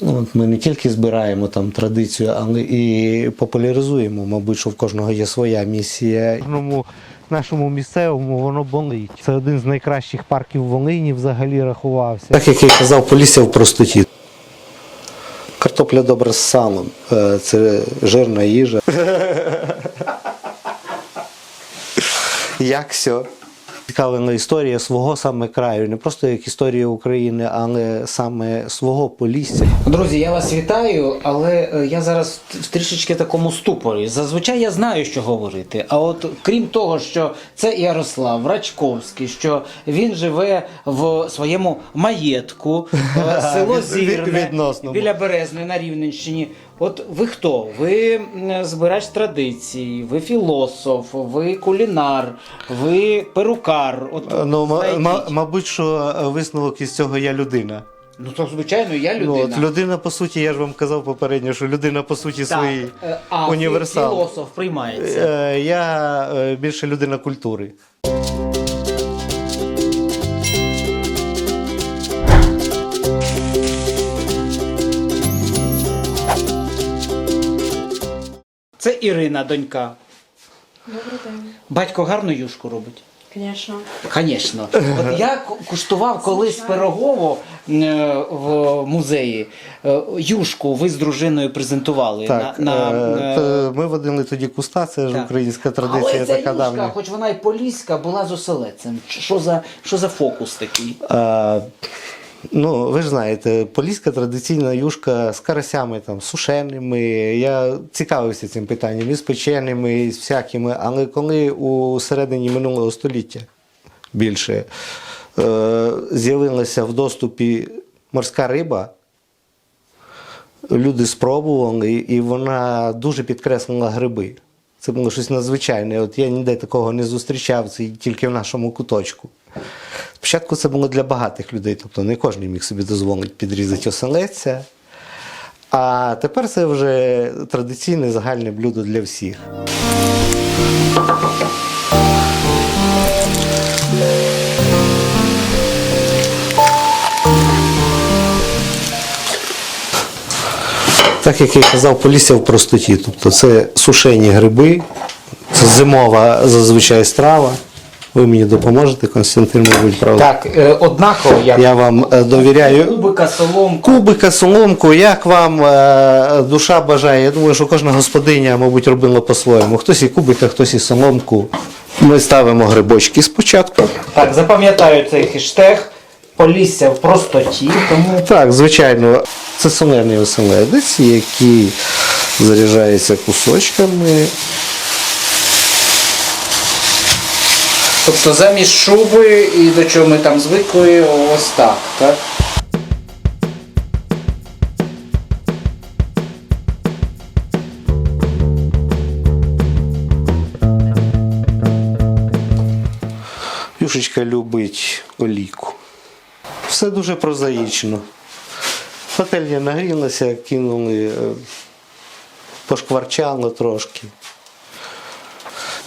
Ну, От ми не тільки збираємо там традицію, але і популяризуємо. Мабуть, що в кожного є своя місія. Кожному нашому місцевому воно болить. Це один з найкращих парків в Волині взагалі рахувався. Так як я казав, полісся в простоті. Картопля добра з салом. Е, Це жирна їжа. Як все? Цікавила історія свого саме краю, не просто як історія України, але саме свого Полісся. Друзі, я вас вітаю, але е, я зараз в трішечки такому ступорі. Зазвичай я знаю, що говорити. А от крім того, що це Ярослав Рачковський, що він живе в своєму маєтку, е, село Зірне біля Березної на Рівненщині. От ви хто? Ви збирач традицій, ви філософ, ви кулінар, ви перукар. От Ну, ма- мабуть, що е, висновок із цього я людина. ну то звичайно, я людина. Ну, от людина, по суті, я ж вам казав попередньо, що людина, по суті, Так, свої е, а універсал. філософ приймається. Е, Я е, більше людина культури. Це Ірина, донька. Добрий день. Батько гарну юшку робить. Звісно. Звісно. От я куштував колись пирогово е, в музеї. Е, Юшку ви з дружиною презентували Так, на, на е, е, то ми водили тоді куста, це ж так. українська традиція Але ця така юшка, давня. хоч вона і поліська, була з оселедцем. Що за, що за фокус такий? А, ну, ви ж знаєте, поліська традиційна юшка з карасями, там, сушеними. Я цікавився цим питанням, і з печеними, і з всякими. Але коли у середині минулого століття більше е, з'явилася в доступі морська риба, люди спробували, і вона дуже підкреслила гриби. Це було щось надзвичайне. От я ніде такого не зустрічав, це тільки в нашому куточку. Спочатку це було для багатих людей, тобто не кожен міг собі дозволити підрізати оселедця. А тепер це вже традиційне загальне блюдо для всіх. Так як я казав, полісся в простоті. Тобто це сушені гриби, це зимова зазвичай страва. Ви мені допоможете, Константин, мабуть, правда? Так, е, однаково як Я вам е, довіряю. кубика, соломку. Кубика, соломку, як вам е, душа бажає. Я думаю, що кожна господиня, мабуть, робила по-своєму. Хтось і кубика, хтось і соломку. Ми ставимо грибочки спочатку. Так, запам'ятаю цей хештег. Полісся в простоті, тому Так, звичайно, це солений оселедець, який заряджається кусочками. Тобто замість шуби і до чого ми там звикли, ось так, так? Юшечка любить олійку. Все дуже прозаїчно. Пательня нагрілася, кинули, е, пошкварчало трошки.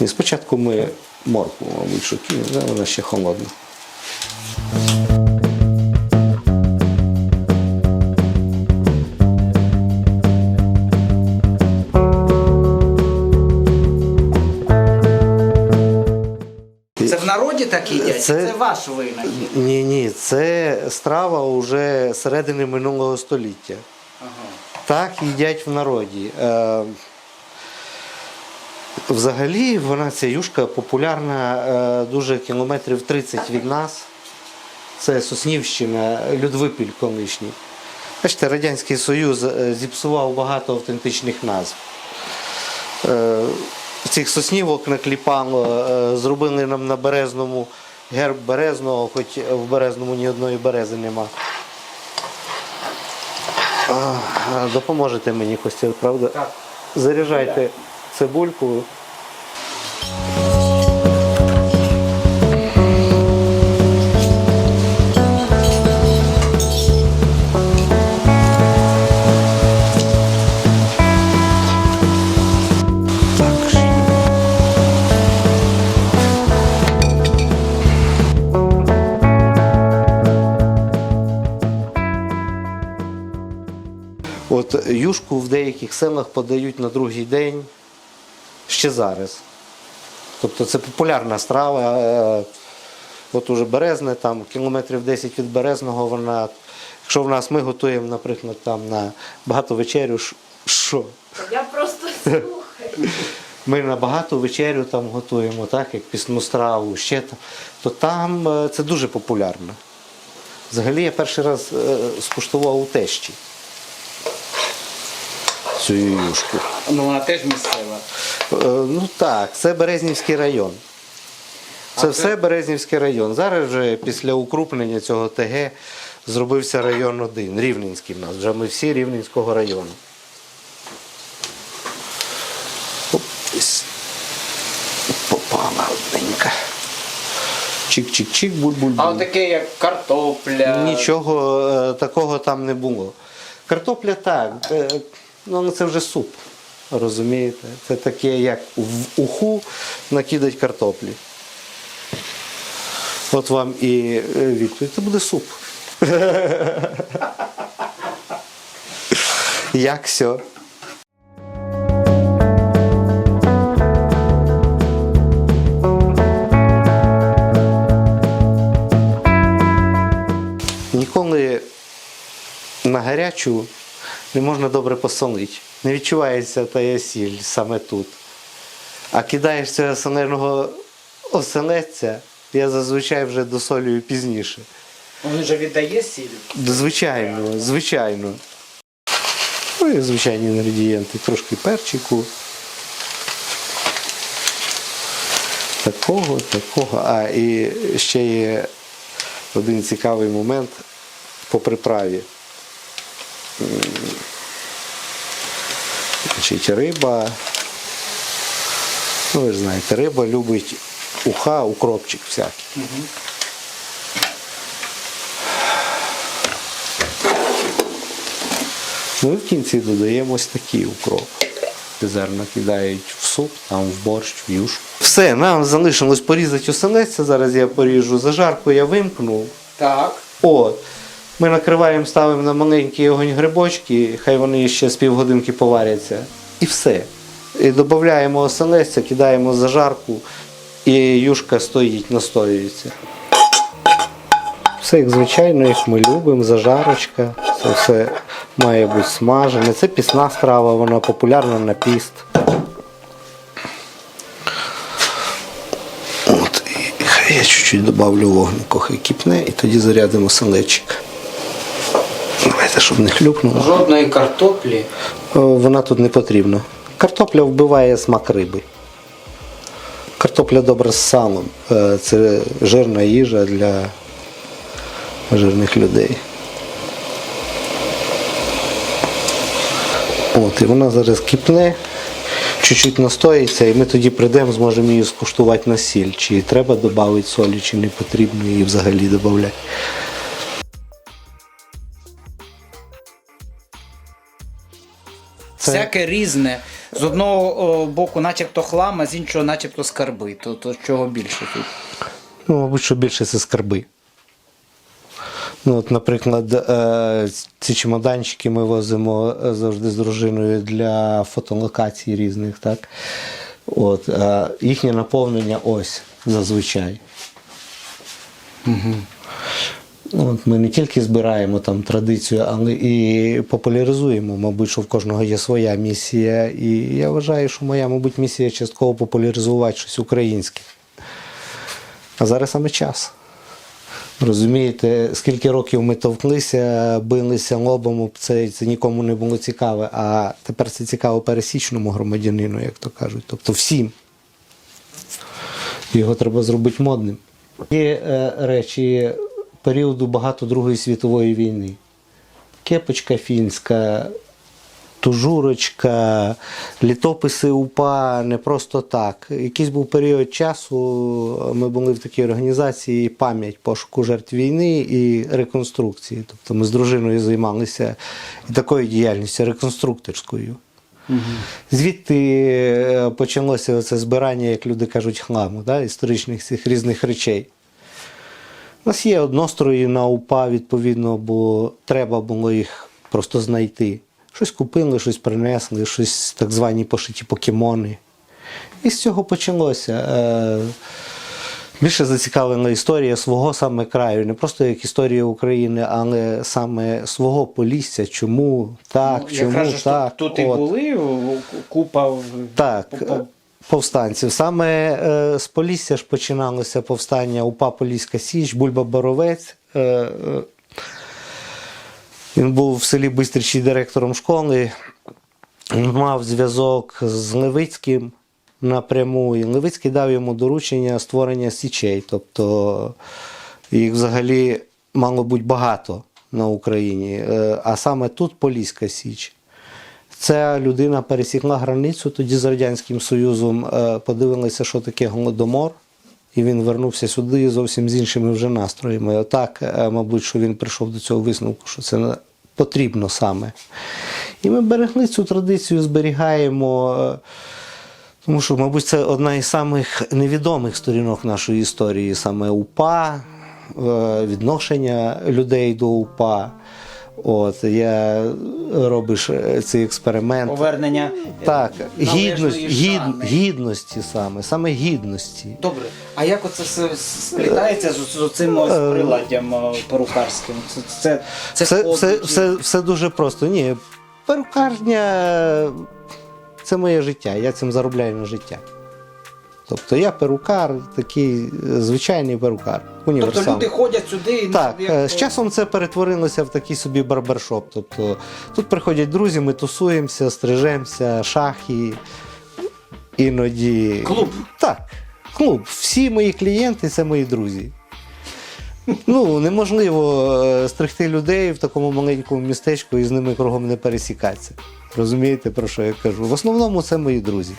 І спочатку ми моркву, мабуть, що але вона ще холодна. Це в народі так їдять? Це- Це, ваш винахід. Ні, ні, це страва вже середини минулого століття. Так їдять в народі. Е, взагалі, вона ця юшка популярна е, дуже кілометрів 30 від нас. Це Соснівщина, Людвипіль колишній. Бачите, Радянський Союз е, зіпсував багато автентичних назв. Е, Цих соснівок накліпало, зробили нам на Березному герб Березного, хоч в Березному ні одної берези нема. Допоможете мені, Костя, правда? Так. Заряджайте цибульку. Селах подають на другий день ще зараз. Тобто це популярна страва. Е, От уже березне, там кілометрів 10 від березного вона. Якщо в нас ми готуємо, наприклад, там на багато вечерю, що? Я просто слухаю. Ми на багато вечерю там готуємо, так, як пісну страву, ще там, то там е, це дуже популярно. Взагалі я перший раз е, скуштував у тещі цю юшку. Ну, вона теж місцева. Е, Ну так, це Березнівський район. Це все Березнівський район. Зараз вже після укрупнення цього ТГ зробився район 1, Рівненський в нас. Вже ми всі Рівненського району. Попала одненька. Чик-чик-чик, буль-буль-буль. А таке, як картопля. Нічого е, такого там не було. Картопля так, е, ну але це вже суп. Розумієте? Це таке, як в уху накидать картоплі. От вам і е, відповідь. Це буде суп. Як все? Ніколи на гарячу не можна добре посолити. Не відчувається та сіль саме тут. А кидаєш цього оселеного оселедця, я зазвичай вже досолюю пізніше. Він вже віддає сіль. Звичайно, звичайно. Ну і звичайні інгредієнти. Трошки перчику. Такого, такого. А, і ще є один цікавий момент по приправі. Значить, риба. Ну, ви ж знаєте, риба любить уха, укропчик всякий. Ну і в кінці додаємо ось такий укроп. Зерна кидають в суп, там в борщ, в юшку. Все, нам залишилось порізати оселедця. Зараз я поріжу зажарку, я вимкнув. Так. От. Ми накриваємо, ставимо на маленький огонь грибочки, хай вони ще з півгодинки поваряться. І все. І додаємо оселедця, кидаємо зажарку, і юшка стоїть, настоюється. Все як звичайно, як ми любимо, зажарочка. Це все має бути смажене. Це пісна страва, вона популярна на піст. От, і хай я чуть-чуть добавлю вогнику, хай кипне, і тоді зарядимо селечик. Щоб не хлюпнуло. Жодної картоплі. Вона тут не потрібна. Картопля вбиває смак риби. Картопля добра з салом. Е, Це жирна їжа для жирних людей. От, і вона зараз кипне, чуть-чуть настоїться, і ми тоді прийдемо, зможемо її скуштувати на сіль. Чи треба додати солі, чи не потрібно її взагалі додати. Всяке різне. З одного боку, начебто хлам, а з іншого, начебто скарби. То, то чого більше тут? Ну, мабуть, що більше це скарби. Ну, от, наприклад, е, ці чемоданчики ми возимо е, завжди з дружиною для фотолокацій різних, так? От, е, їхнє наповнення ось зазвичай. От, ми не тільки збираємо там традицію, але і популяризуємо. Мабуть, що в кожного є своя місія. І я вважаю, що моя, мабуть, місія частково популяризувати щось українське. А зараз саме час. Розумієте, скільки років ми товклися, билися лобом, це, це нікому не було цікаве. А тепер це цікаво пересічному громадянину, як то кажуть. Тобто всім. Його треба зробити модним. Є е, речі періоду багато Другої світової війни. Кепочка фінська, тужурочка, літописи УПА не просто так. Якийсь був період часу, ми були в такій організації пам'ять пошуку жертв війни і реконструкції. Тобто ми з дружиною займалися і такою діяльністю реконструкторською. Звідти е, почалося це збирання, як люди кажуть, хламу, да, історичних цих різних речей. У нас є однострої на УПА, відповідно, бо треба було їх просто знайти. Щось купили, щось принесли, щось так звані пошиті покемони. І з цього почалося. Е, Більше зацікавлена історія свого саме краю, не просто як історія України, але саме свого полісся. Чому так, Ну, чому якраз так. Тут, тут і були купа. Так, е, повстанців. Саме е, з Полісся ж починалося повстання УПА Поліська Січ, Бульба Боровець. Е, е, він був в селі Бистричі директором школи, мав зв'язок з Левицьким напряму. І Левицький дав йому доручення створення січей. Тобто їх взагалі мало бути багато на Україні. Е, А саме тут Поліська Січ. Ця людина пересікла границю тоді з Радянським Союзом, е, подивилися, що таке голодомор, і він вернувся сюди зовсім з іншими вже настроями. Отак, е, мабуть, що він прийшов до цього висновку, що це потрібно саме. І ми берегли цю традицію, зберігаємо. е, Тому що, мабуть, це одна із самих невідомих сторінок нашої історії, саме УПА, відношення людей до УПА. От, я робиш е, цей експеримент. Повернення е, Так, гідність, гід, гідності саме, саме гідності. Добре. А як оце все сплітається з, з цим приладдям е, перукарським? Це, це, це, Все, хобі все, чи- все, все дуже просто. Ні, перукарня це моє життя, я цим заробляю на життя. Тобто я перукар, такий е, звичайний перукар. Універсал. Тобто люди ходять сюди і Так, як- е, з часом це перетворилося в такий собі барбершоп. Тобто тут приходять друзі, ми тусуємося, стрижемося, шахи, іноді. Клуб. Так, клуб. Всі мої клієнти це мої друзі. Ну, неможливо е, стригти людей в такому маленькому містечку і з ними кругом не пересікатися. Розумієте, про що я кажу? В основному це мої друзі.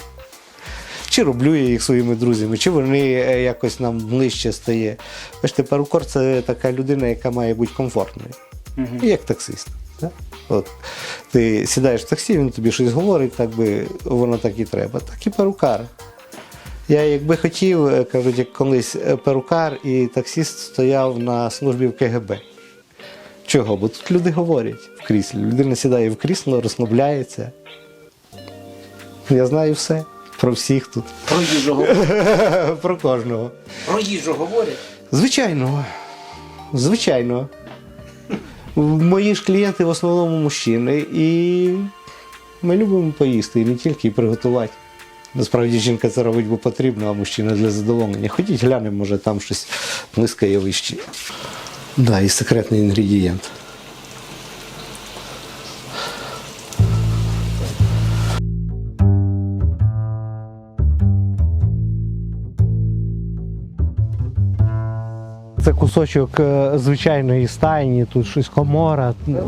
Чи роблю я їх своїми друзями, чи вони е, якось нам ближче стає. Бачите, перукор це така людина, яка має бути комфортною. Мгм. Як таксист. Так? От, ти сідаєш в таксі, він тобі щось говорить, так би воно так і треба. Так і перукар. Я якби хотів, е, кажуть, як колись е, перукар і таксист стояв на службі в КГБ. Чого? Бо тут люди говорять в кріслі. Людина сідає в крісло, розслабляється. Я знаю все про всіх тут, Про їжу говорять. про кожного. Про їжу говорять. Звичайно. Звичайно. Мої ж клієнти в основному мужчини, і ми любимо поїсти, і не тільки і приготувати. Насправді жінка це робить, бо потрібно, а мужчина для задоволення. Ходіть глянемо, може там щось блискає вище. Да, і секретний інгредієнт. Це кусочок е, звичайної стайні, тут щось комора. Це лише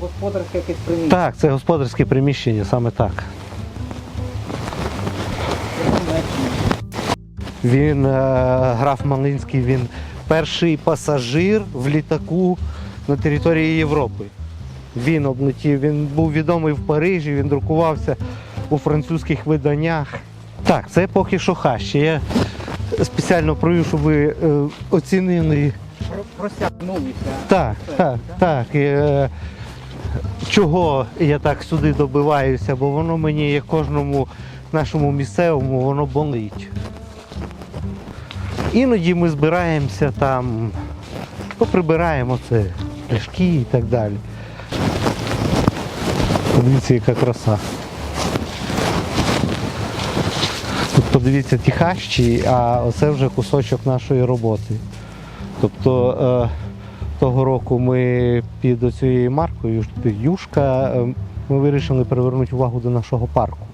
господарське підприємство. Так, це господарське приміщення, саме так. Він, е, граф Малинський, він перший пасажир в літаку на території Європи. Він облетів, він був відомий в Парижі, він друкувався у французьких виданнях. Так, це поки що хащі. Спеціально прою, щоб ви е, оцінили Просягнулися. так, так, так. Е, чого я так сюди добиваюся, бо воно мені, як кожному нашому місцевому, воно болить. Іноді ми збираємося там, поприбираємо це, пляшки і так далі. Подивіться, яка краса. Тут подивіться ті хащі, а оце вже кусочок нашої роботи. Тобто е, того року ми під оцією маркою Юшка е, ми вирішили привернути увагу до нашого парку.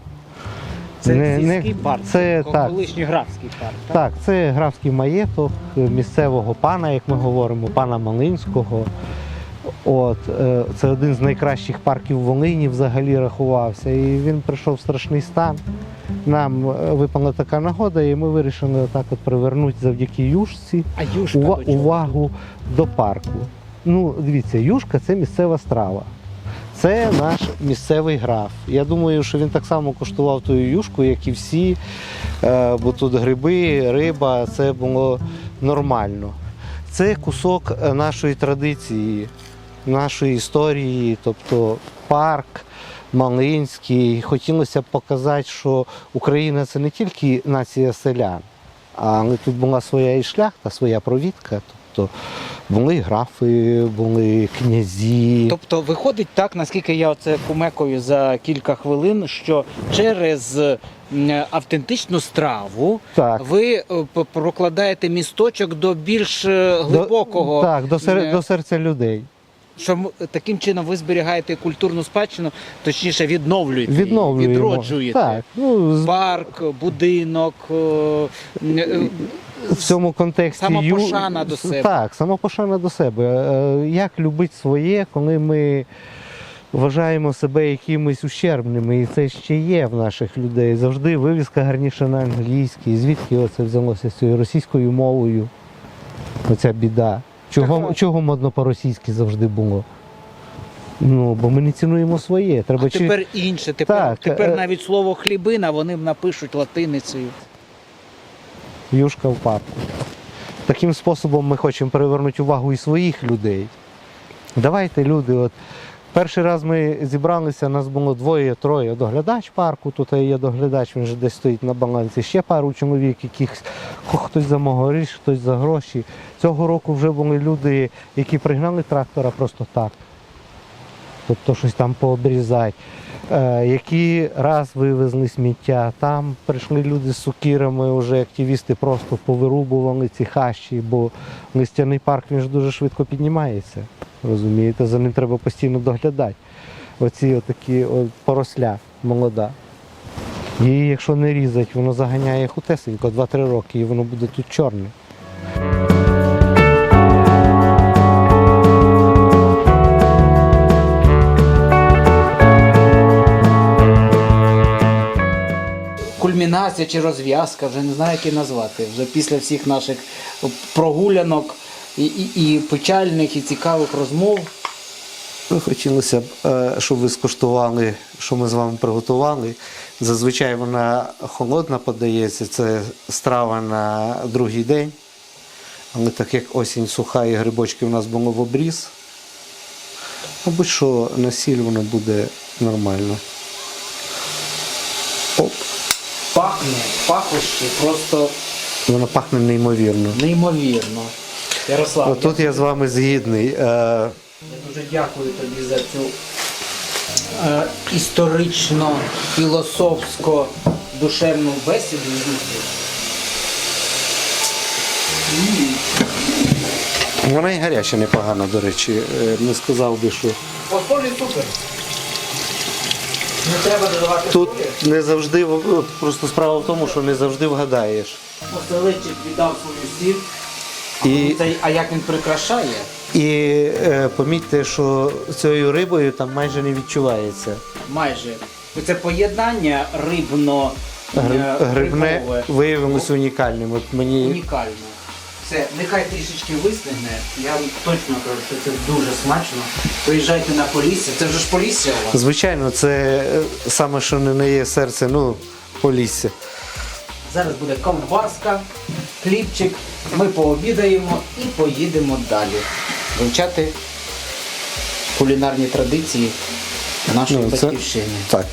Це Не- не- парк. це так. колишній графський парк. Так? Так, це графський маєток місцевого пана, як ми говоримо, пана Малинського. От, е, це один з найкращих парків в Волині взагалі рахувався. І він прийшов в страшний стан. Нам е, випала така нагода, і ми вирішили отак от привернути завдяки юшці А юшка ува- до увагу до парку. Ну, дивіться, юшка це місцева страва. Це наш місцевий граф. Я думаю, що він так само коштував ту юшку, як і всі, е, бо тут гриби, риба, це було нормально. Це кусок е, нашої традиції. нашої історії, тобто парк. Малинський. Хотілося б показати, що Україна це не тільки нація селян, але тут була своя і шляхта, своя провідка. Тобто були графи, були князі. Тобто виходить так, наскільки я оце кумекою за кілька хвилин, що через автентичну страву Так. ви е, прокладаєте місточок до більш е, глибокого. До, так, до, сер, е, до серця людей. Що таким чином ви зберігаєте культурну спадщину, точніше відновлюєте, її, Відновлюємо. відроджуєте. Так, ну, з- Парк, будинок, е, е, в цьому контексті Самопошана ю- до себе. Так, самопошана до себе. Е, Як любити своє, коли ми вважаємо себе якимись ущербними, і це ще є в наших людей. Завжди вивіска гарніша на англійській. Звідки оце взялося з цією російською мовою? Оця біда. Чого, чого модно по-російськи завжди було? Ну, бо ми не цінуємо своє. Треба а чи- тепер інше. Тепер, Так, тепер е- навіть слово хлібина вони напишуть латиницею. Юшка в парку. Таким способом ми хочемо привернути увагу і своїх людей. Давайте, люди, от перший раз ми зібралися, нас було двоє-троє доглядач парку, тут є доглядач, він вже десь стоїть на балансі. Ще пару чоловік, яких хтось за могоріж, хтось за гроші. Цього року вже були люди, які пригнали трактора просто так. Тобто щось там пообрізати. Е, які раз вивезли сміття, там прийшли люди з сукірами, вже активісти просто повирубували ці хащі, бо листяний парк він ж дуже швидко піднімається. Розумієте, за ним треба постійно доглядати. Оці отакі от поросля молода. Її, якщо не різать, воно заганяє хутесенько 2-3 роки і воно буде тут чорне. Кульмінація чи розв'язка, вже не знаю, як її назвати. Вже після всіх наших прогулянок і, і, і печальних, і цікавих розмов. Ну, Хотілося б, е, щоб ви скуштували, що ми з вами приготували. Зазвичай вона холодна подається, це страва на другий день. Але так як осінь суха і грибочки у нас було в обріз, мабуть, що на сіль воно буде нормально. Оп, Пахне, пахощі просто воно пахне неймовірно. неймовірно. Ярослав, От тут я з вами згідний. Е, я дуже дякую тобі за цю е, історично, філософсько душевну бесіду. Вона і гаряча непогана, до речі. Е, Не сказав би, що. Посолі супер. Не треба додавати Тут солі. не завжди просто справа в тому, що не завжди вгадаєш. Оселедчик віддав свою сіль. І, Цей, а як він прикрашає? і е, помітьте, що цією рибою там майже не відчувається. Майже. Це поєднання рибно Гри- е, Грибне рибове. унікальним. От мені унікально. Все, нехай трішечки вистигне. Я вам точно кажу, що це дуже смачно. Приїжджайте на Полісся. Це вже ж Полісся у вас. звичайно, це е, саме, що не не є серце, ну, полісся. Зараз буде ковбаска, хлібчик. Ми пообідаємо і поїдемо далі. Вивчати кулінарні традиції нашої Ну, це- батьківщини. Так.